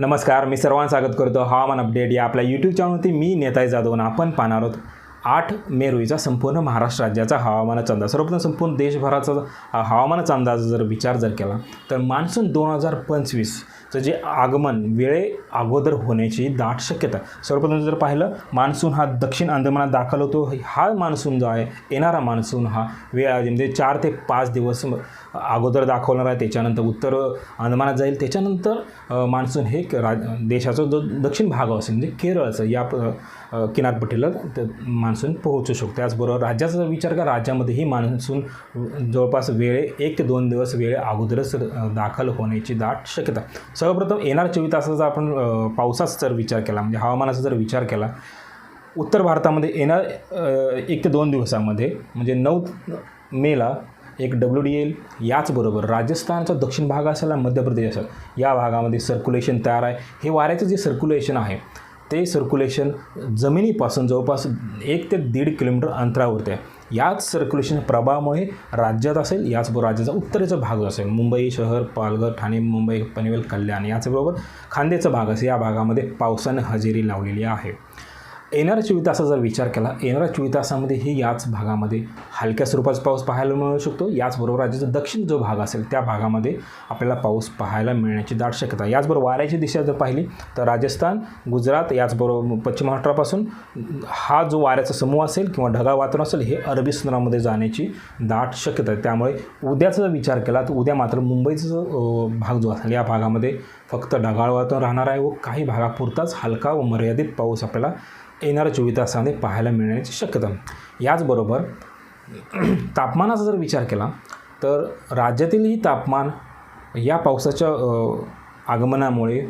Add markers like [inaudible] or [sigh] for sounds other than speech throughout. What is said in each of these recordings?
नमस्कार मी सर्वांना स्वागत करतो. हवामान अपडेट या आपल्या यूट्यूब चॅनलवरती मी नेताई जाधव आपण पाहणार आहोत. आठ मे रोजीचा संपूर्ण महाराष्ट्र राज्याचा हवामानाचा अंदाज. सर्वप्रथम संपूर्ण देशभराचा हवामानाचा अंदाज जर विचार जर केला तर मान्सून दोन हजार पंचवीसचं जे आगमन वेळे अगोदर होण्याची दाट शक्यता. सर्वप्रथम जर पाहिलं मान्सून हा दक्षिण अंदमानात दाखल होतो. हा मान्सून जो आहे येणारा मान्सून हा वेळ म्हणजे चार ते पाच दिवस अगोदर दाखवणार आहे. त्याच्यानंतर उत्तर अंदमानात जाईल. त्याच्यानंतर मान्सून हे क- देशाचा जो दक्षिण भाग असेल म्हणजे केरळचं या किनारपट्टीला मान्सून पोहोचू शकतो. त्याचबरोबर राज्याचा जर विचार करा राज्यामध्येही मान्सून जवळपास वेळे एक ते दोन दिवस वेळे अगोदरच दाखल होण्याची दाट शक्यता. सर्वप्रथम येणार चोवीस तासाचा आपण पावसाचा जर विचार केला म्हणजे हवामानाचा जर विचार केला उत्तर भारतामध्ये येणार एक ते दोन दिवसामध्ये म्हणजे नऊ मेला एक डब्ल्यू डी एल याचबरोबर राजस्थानचा दक्षिण भाग असेल मध्य प्रदेश असेल या भागामध्ये सर्क्युलेशन तयार आहे. हे वाऱ्याचं जे सर्क्युलेशन आहे ते सर्क्युलेशन जमिनीपासून जवळपास एक ते दीड किलोमीटर अंतरावरती आहे याच सर्क्युलेशन प्रभावामुळे राज्यात असेल याचबरोबर राज्याचा उत्तरेचा भाग असेल. मुंबई शहर पालघर ठाणे मुंबई पनवेल कल्याण याचबरोबर खांद्याचा भाग असेल. या भागामध्ये पावसानं हजेरी लावलेली आहे. येणाऱ्या चोवीस तासाचा जर विचार केला येणाऱ्या चोवीस तासामध्ये ही याच भागामध्ये हलक्या स्वरूपाचा पाऊस पाहायला मिळू शकतो. याचबरोबर राज्याचा दक्षिण जो भाग असेल त्या भागामध्ये आपल्याला पाऊस पाहायला मिळण्याची दाट शक्यता याचबरोबर वाऱ्याची दिशा जर पाहिली तर राजस्थान गुजरात याचबरोबर पश्चिम महाराष्ट्रापासून हा जो वाऱ्याचा समूह असेल किंवा ढगाळ वातावरण असेल हे अरबी समुद्रामध्ये जाण्याची दाट शक्यता आहे. त्यामुळे उद्याचा जर विचार केला तर उद्या मात्र मुंबईचा जो भाग जो असेल या भागामध्ये फक्त ढगाळ वातावरण राहणार आहे व काही भागापुरताच हलका व मर्यादित पाऊस आपल्याला येणाऱ्या चोवीस तासामध्ये पाहायला मिळण्याची शक्यता. याचबरोबर [clears throat] तापमानाचा जर विचार केला तर राज्यातीलही तापमान या पावसाच्या आगमनामुळे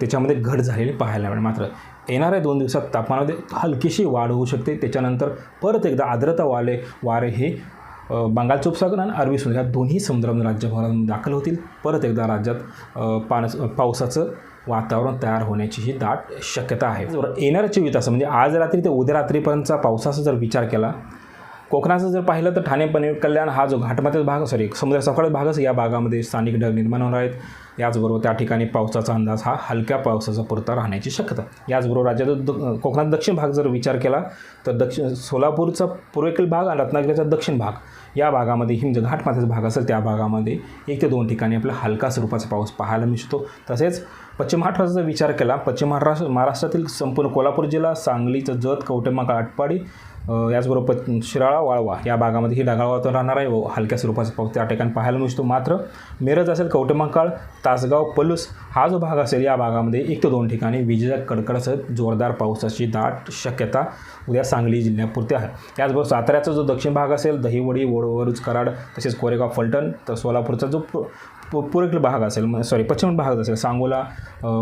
त्याच्यामध्ये घट झालेली पाहायला मिळेल. मात्र येणाऱ्या दोन दिवसात तापमानामध्ये हलकीशी वाढ होऊ शकते. त्याच्यानंतर परत एकदा आर्द्रता वाले वारे हे बंगाल उपसागर आणि अरबी समुद्र या दोन्ही समुद्रामध्ये राज्यभरात दाखल होतील. परत एकदा राज्यात अ, पान पावसाचं वातावरण तयार होण्याची ही दाट शक्यता आहे. येणाऱ्या चोवीस तास म्हणजे आज रात्री ते उद्या रात्रीपर्यंतचा पावसाचा जर विचार केला कोकणाचं जर पाहिलं तर ठाणे पनवेल कल्याण हा जो घाटमाथ्याचा भाग सॉरी समुद्र सफाळत भाग या भागामध्ये स्थानिक ढग निर्माण होणार आहेत. याचबरोबर त्या ठिकाणी पावसाचा अंदाज हा हलक्या पावसाचा पुरता राहण्याची शक्यता. याचबरोबर राज्याचा द कोकणात दक्षिण भाग जर विचार केला तर दक्षिण सोलापूरचा पूर्वेकडील भाग आणि रत्नागिरीचा दक्षिण भाग या भागामध्ये हिमज घाटमाथ्याचा भाग असेल त्या भागामध्ये एक ते दोन ठिकाणी आपला हलका स्वरूपाचा पाऊस पाहायला मिळतो. तसेच पश्चिम महाराष्ट्राचा विचार केला पश्चिम महाराष्ट्र महाराष्ट्रातील संपूर्ण कोल्हापूर जिल्हा सांगलीचं जत कवटेमाका आटपाडी याचबरोबर शिराळा वाळवा या भागामध्ये ही ढगाळ वातावरण राहणार आहे व हलक्या स्वरूपाचा पाऊस त्या ठिकाणी पाहायला मिळतो. मात्र मिरज असेल कवटेमंकाळ तासगाव पलूस हा जो भाग असेल या भागामध्ये एक ते दोन ठिकाणी विजेच्या कडकडासह जोरदार पावसाची दाट शक्यता उद्या सांगली जिल्ह्यापुरती आहे. त्याचबरोबर साताऱ्याचा जो दक्षिण भाग असेल दहिवडी वडवरुज कराड तसेच कोरेगाव फलटण तर सोलापूरचा जो पु पू- भाग असेल सॉरी पश्चिम भाग असेल सांगोला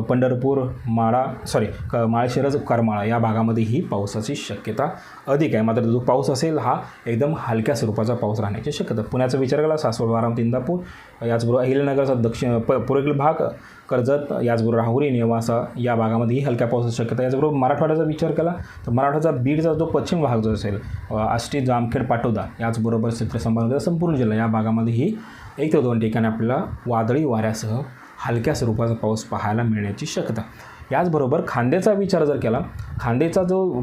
पंढरपूर माळा सॉरी क माळशिरज करमाळा या भागामध्ये ही पावसाची शक्यता अधिक आहे. मात्र जो पाऊस असेल हा एकदम हलक्या स्वरूपाचा पाऊस राहण्याची शक्यता. पुण्याचा विचार केला सासवड वाराम इंदापूर याचबरोबर अहिल्यानगरचा दक्षिण प पूर्वेकडील भाग कर्जत याचबरोबर राहुरी नेवासा या भागामध्येही हलक्या पावसाची शक्यता याचबरोबर मराठवाड्याचा विचार केला तर मराठवाड्याचा बीडचा जो पश्चिम भाग जो असेल आष्टी जामखेड पाटोदा याचबरोबर चित्र संपूर्ण जिल्हा या भागामध्येही एक ते दोन ठिकाणी आपल्याला वादळी वाऱ्यासह हलक्या स्वरूपाचा पाऊस पाहायला मिळण्याची शक्यता. याचबरोबर खांद्याचा विचार जर केला खांदेचा जो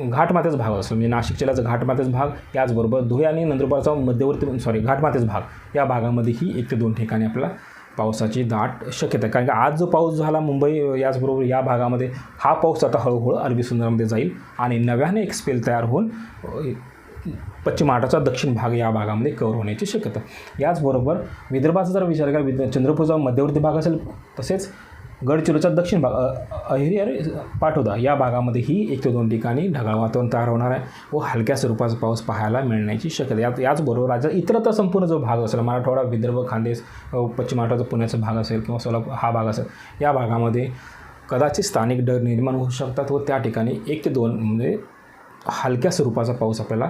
घाटमाथ्याचा भाग असतो म्हणजे नाशिक जिल्ह्याचा घाटमाथ्याचा भाग याचबरोबर धुळे आणि नंदुरबारचा मध्यवर्ती सॉरी घाटमाथ्याचा भाग या भागामध्येही एक ते दोन ठिकाणी आपल्याला पावसाची दाट शक्यता आहे. कारण की आज जो पाऊस झाला मुंबई याचबरोबर या भागामध्ये हा पाऊस आता हळूहळू अरबी समुद्रामध्ये जाईल आणि नव्याने एक स्पेल तयार होऊन पश्चिम महाराष्ट्राचा दक्षिण भाग या भागामध्ये कव्हर होण्याची शक्यता याचबरोबर विदर्भाचा जर विचार केला विद चंद्रपूरचा मध्यवर्ती भाग असेल तसेच गडचिरोलीचा दक्षिण भाग अ- अहिरी अरे पाठवता या भागामध्ये ही एक ते दोन ठिकाणी ढगाळ वातावरण तयार होणार आहे व हलक्या स्वरूपाचा पाऊस पाहायला मिळण्याची शक्यता यात याचबरोबर राज्यात इतरत्र संपूर्ण जो भाग असेल मराठवाडा विदर्भ खानदेश पश्चिम महाराष्ट्राचा पुण्याचा भाग असेल किंवा सोलापूर हा भाग असेल या भागामध्ये कदाचित स्थानिक डर निर्माण होऊ शकतात व त्या ठिकाणी एक ते दोन म्हणजे हलक्या स्वरूपाचा पाऊस आपल्याला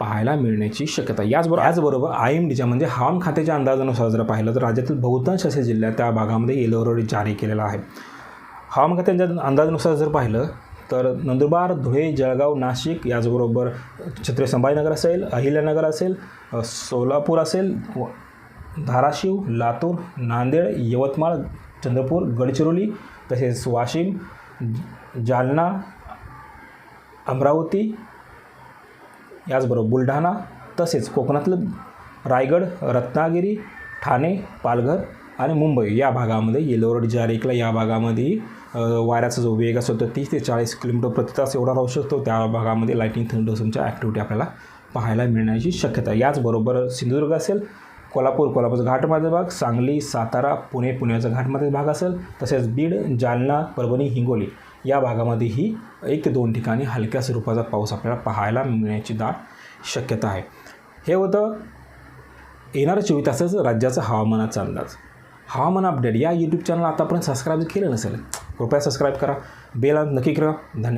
पाहायला मिळण्याची शक्यता याचबरोबर याचबरोबर आय एम डीच्या म्हणजे हवामान खात्याच्या अंदाजानुसार जर पाहिलं तर राज्यातील बहुतांश असे जिल्ह्यात त्या भागामध्ये येलो अलर्ट जारी केलेला आहे. हवामान खात्याच्या अंदाजानुसार जर पाहिलं तर नंदुरबार धुळे जळगाव नाशिक याचबरोबर छत्रपती संभाजीनगर असेल अहिल्यानगर असेल सोलापूर असेल व- धाराशिव लातूर नांदेड यवतमाळ चंद्रपूर गडचिरोली तसेच वाशिम जालना अमरावती याचबरोबर बुलढाणा तसेच कोकणातलं रायगड रत्नागिरी ठाणे पालघर आणि मुंबई या भागामध्ये येलोरड जारेकला या भागामध्ये वाऱ्याचा जो वेग असतो तो तीस ते चाळीस किलोमीटर प्रति तास एवढा राहू शकतो. त्या भागामध्ये लाईटिंग थंडोसमच्या ॲक्टिव्हिटी आपल्याला पाहायला मिळण्याची शक्यता याचबरोबर सिंधुदुर्ग असेल कोल्हापूर कोल्हापूरचा घाटमधला भाग सांगली सातारा पुणे पुण्याचा घाटमधला भाग असेल तसेच बीड जालना परभणी हिंगोली या भागामध्येही एक ते दोन ठिकाणी हलक्या स्वरूपाचा पाऊस आपल्याला पाहायला मिळण्याची दाट शक्यता आहे. हे होतं येणाऱ्या चोवीस तासाचं राज्याचा हवामानाचा अंदाज. हवामान अपडेट. या यूट्यूब चॅनल आतापर्यंत सबस्क्राईब केलं नसेल कृपया सबस्क्राईब करा. बेल नक्की करा. धन्यवाद.